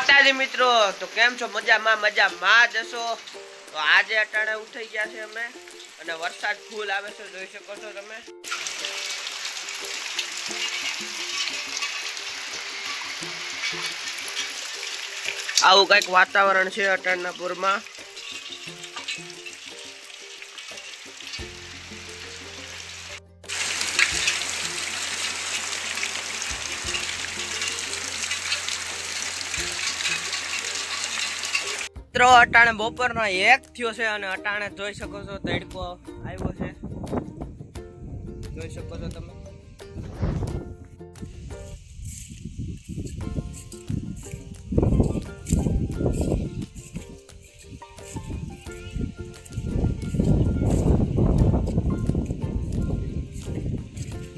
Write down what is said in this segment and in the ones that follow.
માતાજી મિત્રો. તો કેમ છો? મજામાં મજામાં જશો તો આજે અટાણે ઉઠી ગયા છે અમે. અને વરસાદ ફૂલ આવે છે, જોઈ શકો છો તમે. આવું કંઈક વાતાવરણ છે અટાણના મિત્રો, અટાણે બપોરનો એક થયો છે અને અટાણે જોઈ શકો છો તડકો આવ્યો છે. જોઈ શકો છો તમે.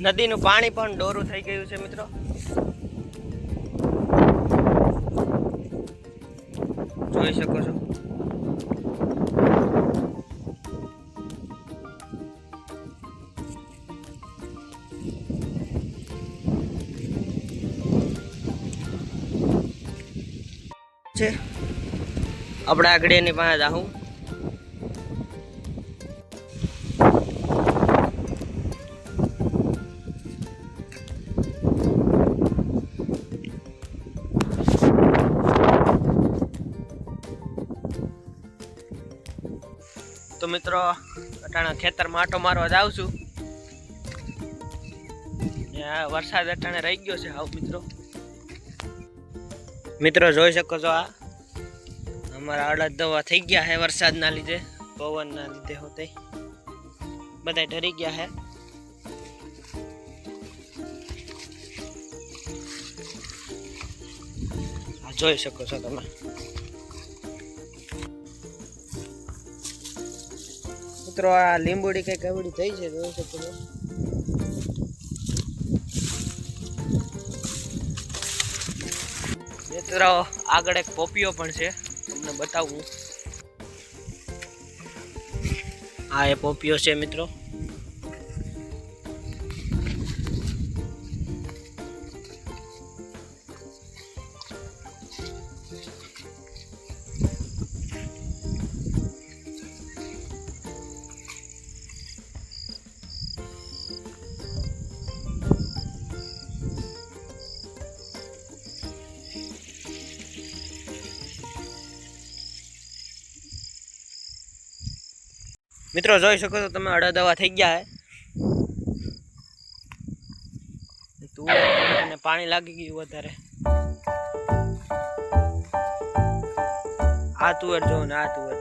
નદીનું પાણી પણ ડોરું થઈ ગયું છે, મિત્રો. જોઈ શકો છો. છે. આપણે આગળ એની પાસે જાઉં તો મિત્રો, અટાણે ખેતરમાં આટો મારવા જાઉં છું. ત્યાં વરસાદ અટાણે રહી ગયો છે હાવ મિત્રો. મિત્રો, જોઈ શકો છો આ. અમારા અડદ દવા થઈ ગયા છે વરસાદના લીધે, પવનના લીધે હોતે. બધા ડરી ગયા છે. જોઈ શકો છો તમે. મિત્રો આ લીંબુડી કંઈક કવડી થઈ છે જોઈ શકો છો મિત્રો, આગળ એક પોપિયો પણ છે, તમને બતાવું. આ એ પોપિયો છે, મિત્રો. મિત્રો, જોઈ શકો છો તમે અડદવા થઈ ગયા હે. તું પાણી લાગી ગયું વધારે. આ તુવેર જો ને આ તુવેર